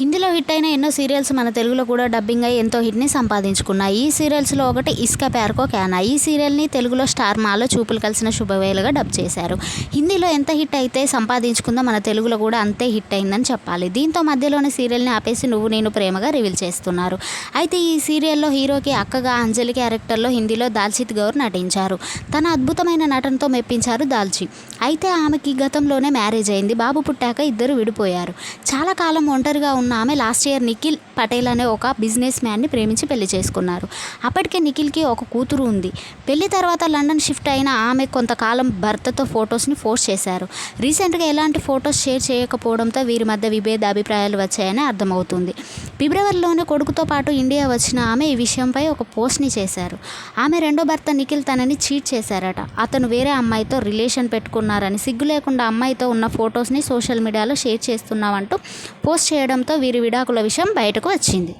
హిందీలో హిట్ అయిన ఎన్నో సీరియల్స్ మన తెలుగులో కూడా డబ్బింగ్ అయి ఎంతో హిట్ని సంపాదించుకున్నాయి. ఈ సీరియల్స్లో ఒకటి ఇస్క ప్యార్కో క్యానా. ఈ సీరియల్ని తెలుగులో స్టార్ మాలో చూపులు కలిసిన శుభవేళగా డబ్ చేశారు. హిందీలో ఎంత హిట్ అయితే సంపాదించుకుందో మన తెలుగులో కూడా అంతే హిట్ అయిందని చెప్పాలి. దీంతో మధ్యలోని సీరియల్ని ఆపేసి నువ్వు నేను ప్రేమగా రివీల్ చేస్తున్నారు. అయితే ఈ సీరియల్లో హీరోకి అక్కగా అంజలి క్యారెక్టర్లో హిందీలో దాల్చిత్ గౌర్ నటించారు. తన అద్భుతమైన నటనతో మెప్పించారు దాల్చి. అయితే ఆమెకి గతంలోనే మ్యారేజ్ అయింది. బాబు పుట్టాక ఇద్దరు విడిపోయారు. చాలా కాలం ఒంటరిగా ఉన్న ఆమె లాస్ట్ ఇయర్ నిఖిల్ పటేల్ అనే ఒక బిజినెస్ మ్యాన్ని ప్రేమించి పెళ్ళి చేసుకున్నారు. అప్పటికే నిఖిల్కి ఒక కూతురు ఉంది. పెళ్ళి తర్వాత లండన్ షిఫ్ట్ అయిన ఆమె కొంతకాలం భర్తతో ఫొటోస్ని పోస్ట్ చేశారు. రీసెంట్గా ఎలాంటి ఫొటోస్ షేర్ చేయకపోవడంతో వీరి మధ్య విభేద అభిప్రాయాలు వచ్చాయని అర్థమవుతుంది. ఫిబ్రవరిలోనే కొడుకుతో పాటు ఇండియా వచ్చిన ఆమె ఈ విషయంపై ఒక పోస్ట్ని చేశారు. ఆమె రెండో భర్త నిఖిల్ తనని చీట్ చేశారట. అతను వేరే అమ్మాయితో రిలేషన్ పెట్టుకున్నారని సిగ్గు లేకుండా అమ్మాయితో ఉన్న ఫొటోస్ని సోషల్ మీడియాలో షేర్ చేస్తున్నామంటూ పోస్ట్ చేయడంతో వీరి విడాకుల విషయం బయటకు వచ్చింది.